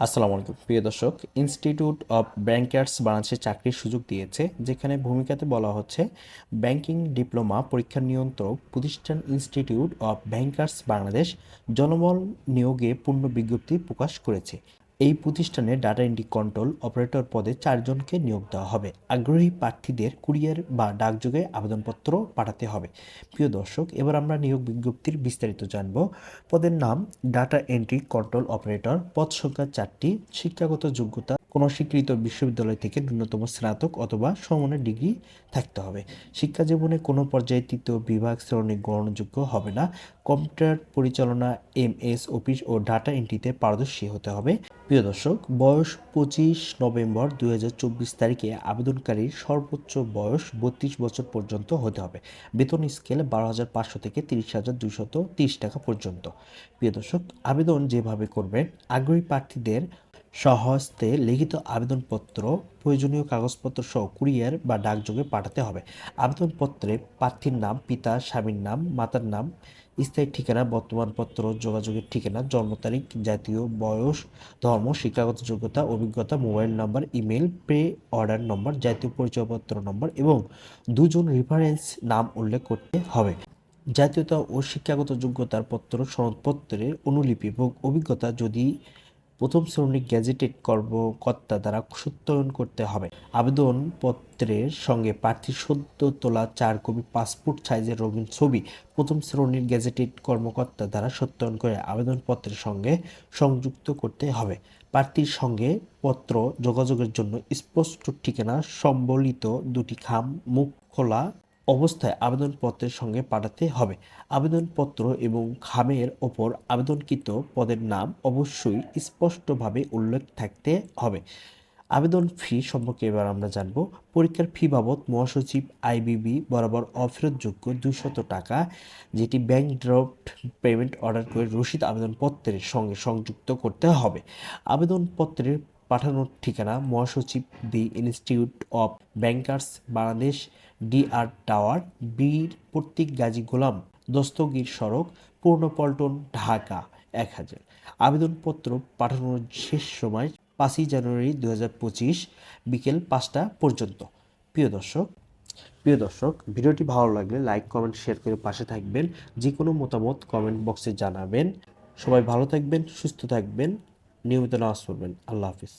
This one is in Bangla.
আসসালামু আলাইকুম। প্রিয় দর্শক ইনস্টিটিউট অফ ব্যাংকার্স বাংলাদেশে চাকরির সুযোগ দিয়েছে, যেখানে ভূমিকাতে বলা হচ্ছে, ব্যাংকিং ডিপ্লোমা পরীক্ষা নিয়ন্ত্রক প্রতিষ্ঠান ইনস্টিটিউট অফ ব্যাংকার্স বাংলাদেশ জনবল নিয়োগে পূর্ণ বিজ্ঞপ্তি প্রকাশ করেছে। এই প্রতিষ্ঠানে ডাটা এন্ট্রি কন্ট্রোল অপারেটর পদে চারজনকে নিয়োগ দেওয়া হবে। আগ্রহী প্রার্থীদের কুরিয়ার বা ডাকযোগে আবেদনপত্র পাঠাতে হবে। প্রিয় দর্শক, এবার আমরা নিয়োগ বিজ্ঞপ্তির বিস্তারিত জানব। পদের নাম ডাটা এন্ট্রি কন্ট্রোল অপারেটর পদ সংখ্যা চারটি, শিক্ষাগত যোগ্যতা কোনো স্বীকৃত বিশ্ববিদ্যালয় থেকে ন্যূনতম স্নাতক অথবা সমমানের ডিগ্রি থাকতে হবে। শিক্ষা জীবনে কোনো পর্যায়ে তৃতীয় বিভাগ শ্রেণি গ্রহণযোগ্য হবে না। কম্পিউটার পরিচালনা এম এস অফিস ও ডাটা এন্ট্রিতে পারদর্শী হতে হবে। প্রিয় দর্শক, বয়স পঁচিশ নভেম্বর দুই হাজার চব্বিশ তারিখে আবেদনকারীর সর্বোচ্চ বয়স বত্রিশ বছর পর্যন্ত হতে হবে। বেতন স্কেল বারো হাজার পাঁচশো থেকে তিরিশ হাজার দুইশত তিরিশ টাকা পর্যন্ত। প্রিয় দর্শক, আবেদন যেভাবে করবেন, আগ্রহী প্রার্থীদের সহস্তে লিখিত আবেদনপত্র, প্রয়োজনীয় কাগজপত্র সহ কুরিয়ার বা ডাকযোগে পাঠাতে হবে। আবেদনপত্রে প্রার্থীর নাম, পিতা, স্বামীর নাম, মাতার নাম, স্থায়ী ঠিকানা, বর্তমানপত্র, যোগাযোগের ঠিকানা, জন্ম তারিখ, জাতীয় বয়স, ধর্ম, শিক্ষাগত যোগ্যতা, অভিজ্ঞতা, mobile number, email, pay order number, জাতীয় পরিচয়পত্র নম্বর এবং দুজন রেফারেন্স নাম উল্লেখ করতে হবে। জাতীয়তা ও শিক্ষাগত যোগ্যতার পত্র, সনদপত্রের অনুলিপি এবং অভিজ্ঞতা যদি প্রথম শ্রেণির গ্যাজেটেড কর্মকর্তা দ্বারা সত্যায়ন করতে হবে। আবেদনপত্রের সঙ্গে প্রার্থীর সদ্য তোলা চার কপি পাসপোর্ট সাইজের রঙিন ছবি প্রথম শ্রেণির গ্যাজেটেড কর্মকর্তা দ্বারা সত্যায়ন করে আবেদনপত্রের সঙ্গে সংযুক্ত করতে হবে। প্রার্থীর সঙ্গে পত্র যোগাযোগের জন্য স্পষ্ট ঠিকানা, সম্বলিত দুটি খাম, মুখ খোলা অবস্থায় আবেদনপত্রের সঙ্গে পাঠাতে হবে। আবেদনপত্র এবং খামের ওপর আবেদনকৃত পদের নাম অবশ্যই স্পষ্টভাবে উল্লেখ থাকতে হবে। আবেদন ফি সম্পর্কে এবার আমরা জানব। পরীক্ষার ফি বাবদ মহাসচিব আইবিবি বরাবর অফেরতযোগ্য দুইশত টাকা, যেটি ব্যাংক ড্রাফট পেমেন্ট অর্ডার করে রসিদ আবেদনপত্রের সঙ্গে সংযুক্ত করতে হবে। আবেদনপত্রের পাঠানোর ঠিকানা মহাসচিব the institute of bankers Bangladesh DR tower, Bir Protik Gazi গোলাম, দস্তগীর সড়ক, পূর্ণপল্টন, ঢাকা, এক হাজার। আবেদনপত্র পাঠানোর শেষ সময় পাঁচই জানুয়ারি দু হাজার পঁচিশ বিকেল পাঁচটা পর্যন্ত। প্রিয় দর্শক প্রিয় দর্শক, ভিডিওটি ভালো লাগলে লাইক, কমেন্ট, শেয়ার করে পাশে থাকবেন। যে কোনো মতামত কমেন্ট বক্সে জানাবেন। সবাই ভালো থাকবেন, সুস্থ থাকবেন। নিয়মিত নামাজ পড়বেন। আল্লাহ হাফিজ।